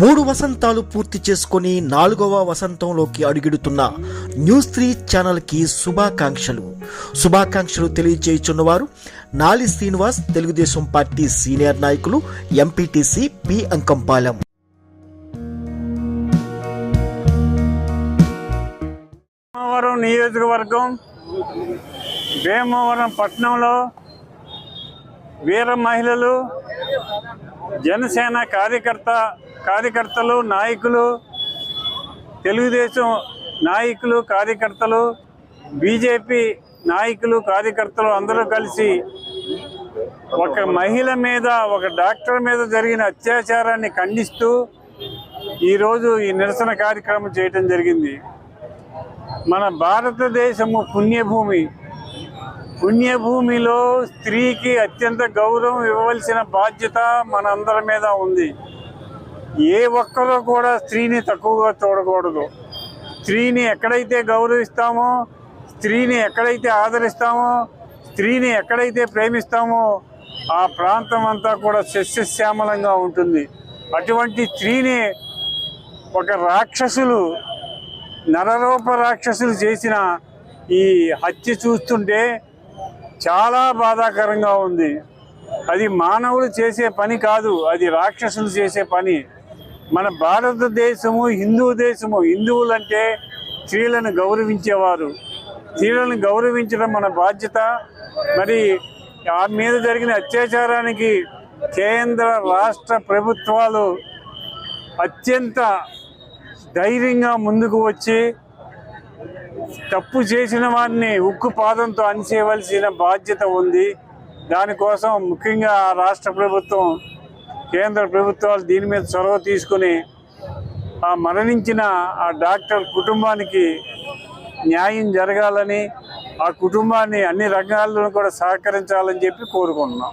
మూడు వసంతాలు పూర్తి చేసుకొని నాలుగవ వసంతంలోకి అడుగెడుతున్న న్యూస్ త్రీ ఛానల్కి శుభాకాంక్షలు. శుభాకాంక్షలు తెలియజేయుచున్నవారు నాలి శ్రీనివాస్ తెలుగుదేశం పార్టీ సీనియర్ నాయకులు ఎంపీటీసీ పి. అంకంపాలెం. భీమవరం నియోజకవర్గం భీమవరం పట్టణంలో వీర మహిళలు జనసేన కార్యకర్త కార్యకర్తలు నాయకులు తెలుగుదేశం నాయకులు కార్యకర్తలు బీజేపీ నాయకులు కార్యకర్తలు అందరూ కలిసి ఒక మహిళ మీద ఒక డాక్టర్ మీద జరిగిన అత్యాచారాన్ని ఖండిస్తూ ఈరోజు ఈ నిరసన కార్యక్రమం చేయటం జరిగింది. మన భారతదేశము పుణ్యభూమి. పుణ్యభూమిలో స్త్రీకి అత్యంత గౌరవం ఇవ్వవలసిన బాధ్యత మనందరి మీద ఉంది. ఏ ఒక్కరూ కూడా స్త్రీని తక్కువగా చూడకూడదు. స్త్రీని ఎక్కడైతే గౌరవిస్తామో స్త్రీని ఎక్కడైతే ఆదరిస్తామో స్త్రీని ఎక్కడైతే ప్రేమిస్తామో ఆ ప్రాంతం అంతా కూడా సస్యశ్యామలంగా ఉంటుంది. అటువంటి స్త్రీని ఒక రాక్షసులు నరరూప రాక్షసులు చేసిన ఈ హత్య చూస్తుంటే చాలా బాధాకరంగా ఉంది. అది మానవులు చేసే పని కాదు అది రాక్షసులు చేసే పని. మన భారతదేశము హిందూ దేశము హిందువులంటే స్త్రీలను గౌరవించేవారు. స్త్రీలను గౌరవించడం మన బాధ్యత. మరి ఆ మీద జరిగిన అత్యాచారానికి కేంద్ర రాష్ట్ర ప్రభుత్వాలు అత్యంత ధైర్యంగా ముందుకు వచ్చి తప్పు చేసిన వారిని ఉక్కు పాదంతో అణిచేయవలసిన బాధ్యత ఉంది. దానికోసం ముఖ్యంగా ఆ రాష్ట్ర ప్రభుత్వం కేంద్ర ప్రభుత్వాలు దీని మీద చొరవ తీసుకుని ఆ మరణించిన ఆ డాక్టర్ కుటుంబానికి న్యాయం జరగాలని ఆ కుటుంబాన్ని అన్ని రంగాల్లో కూడా సహకరించాలని చెప్పి కోరుకుంటున్నాం.